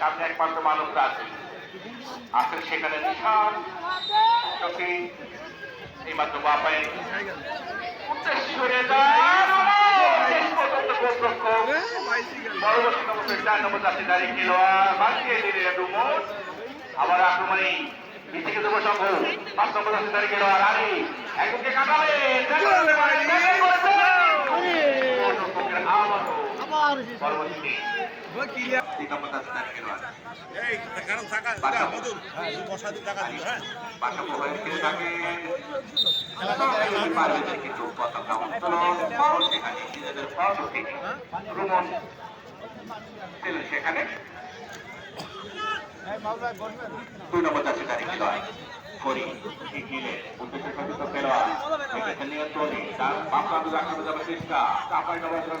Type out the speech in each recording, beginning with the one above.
সামনে একমাত্র মানুষ আছে আসলে সেখানে নিশান, চোখে এই মাত্র বাপায় আবার আক্রমণে সম্ভব পাঁচ নম্বর কাটাবে পরবর্তীতে তিন নম্বর খেলোয়াড় বাসা মোবাইল খেলে থাকে পারবে কিন্তু পতাকা উত্তোলন পাও সেখানে নিজেদের পাশ থেকে ভ্রমণ সেখানে দুই নম্বর যাচ্ছে তারিখ নয় করি এগিয়ে উদ্দেশ্য সচিত খেলোয়াড় নিয়ন্ত্রণে তার বাম প্রান্ত রাখানো যাবে চেষ্টা চাপাই যাচ্ছে জয়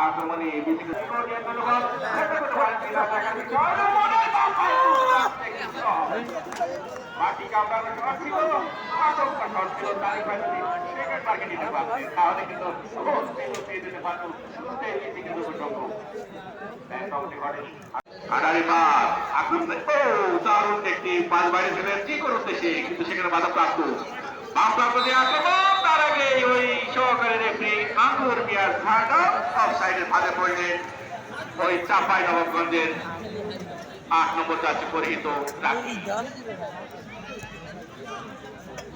আক্রমণে মাটি কামড়ানো শট ছিল, আচমকা শট ছিল, তারই ফাইনালি সেকেন্ড মার্কে নিতে পারছে তাহলে কিন্তু পেল পেয়ে যেতে পারতো শুরুতে করে। উদ্দেশ্যে কিন্তু সেখানে বাধা প্রাপ্ত। বাম প্রাপ্ত তার আগে ওই সহকারী রেফারি আঙ্গুর মিয়ার ঝাড়া অফ সাইডের ফাঁদে পড়লেন ওই চাপাই নবাবগঞ্জের আট নম্বর যাচ্ছে পরিহিত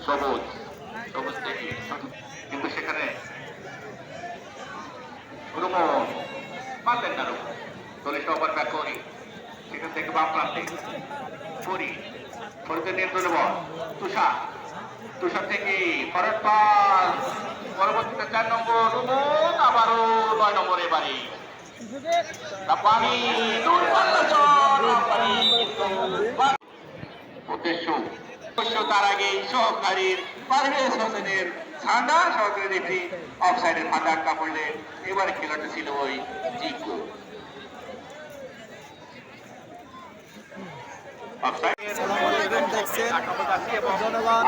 সবুজ সবুজ কিন্তু সেখানে রুমন, পারলেন না রুমন। দলে সবার ব্যাক করি সেখান থেকে বাম প্রান্তে। করি ফরিদের বল। তুষার তুষার থেকে ফরট পাস পরবর্তীতে চার নম্বর রুমন আবারও নয় নম্বর এবারে পানি দুর্দান্ত চর, পানি কিন্তু উদ্দেশ্য। উদ্দেশ্য তার আগে সহকারীর পারভেজ হোসেনের ঝান্ডা সহকারী রেফারি অফসাইডের ফাঁদা আটকা পড়লে এবারে খেলাটা ছিল ওই জিকো। অফসাইড এবং জনগণ